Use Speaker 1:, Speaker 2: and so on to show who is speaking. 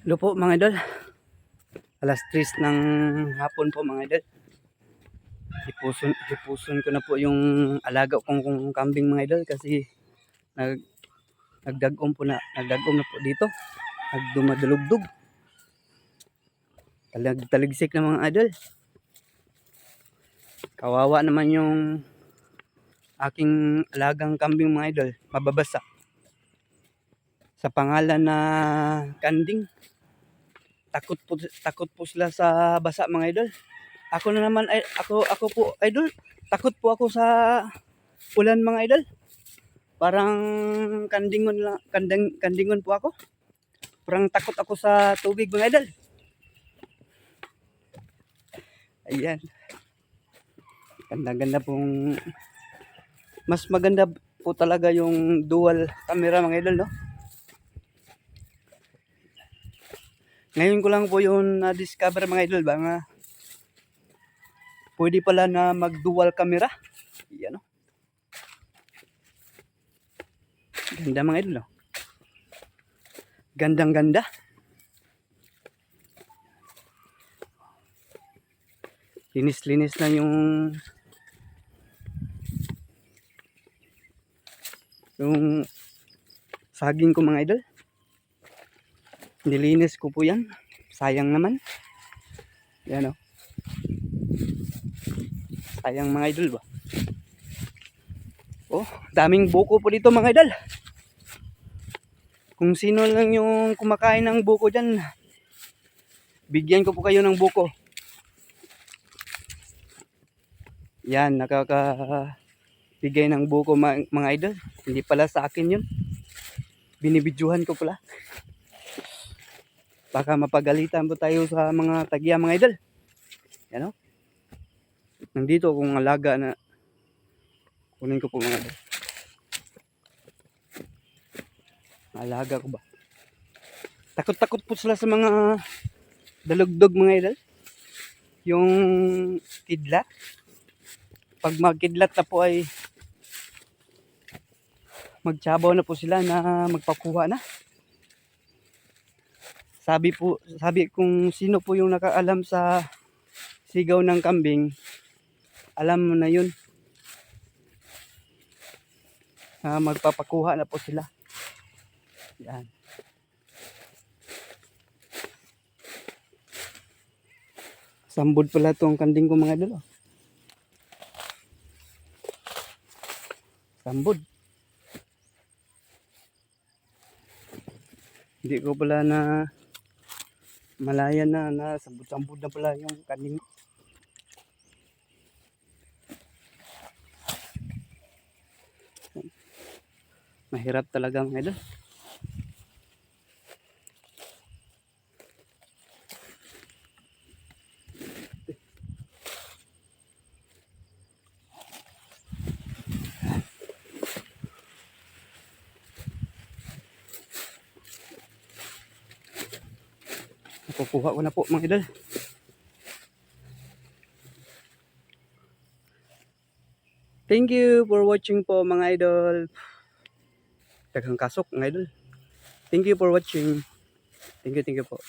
Speaker 1: Hello po mga idol. Alas 3 ng hapon po mga idol. Hipuson, hipuson ko na po yung alaga kong, kong kambing mga idol kasi nag nagdagom po na nagdagom na po dito. Nagdumadulugdog. Talag taligsik na mga idol. Kawawa naman yung aking alagang kambing mga idol. Mababasa. Sa pangalan na kanding takot po takot po sila sa basa mga idol. Ako na naman ay ako ako po idol. Takot po ako sa ulan mga idol. Parang kandingon lang kanding kandingon po ako. Parang takot ako sa tubig mga idol. Ayan. Ganda-ganda pong mas maganda po talaga yung dual camera mga idol no. Ngayon ko lang po yung na-discover mga idol ba nga pwede pala na mag-dual camera. Yan o. Ganda mga idol o. Gandang ganda. Linis-linis na yung yung saging ko mga idol. Nilinis ko po yan. Sayang naman. Yan o. Sayang mga idol ba? Oh, daming buko po dito mga idol. Kung sino lang yung kumakain ng buko dyan, bigyan ko po kayo ng buko. Yan, nakaka bigay ng buko mga, mga idol. Hindi pala sa akin yun. Binibidyohan ko pala. Baka mapagalitan po tayo sa mga tagya mga idol. Yan o. Nandito akong alaga na kunin ko po mga idol. Alaga ko ba? Takot-takot po sila sa mga dalugdog mga idol. Yung kidlat. Pag magkidlat na po ay magtsabaw na po sila na magpakuha na sabi po, sabi kung sino po yung nakaalam sa sigaw ng kambing, alam mo na yun. Ah, magpapakuha na po sila. Yan. Sambod pala tong kanding ko mga idol. oh. Sambod. Hindi ko pala na malaya na na sambut-sambut na pala yung kaning mahirap talaga mga idol Nakukuha ko na po mga idol. Thank you for watching po mga idol. Daghang kasok mga idol. Thank you for watching. Thank you, thank you po.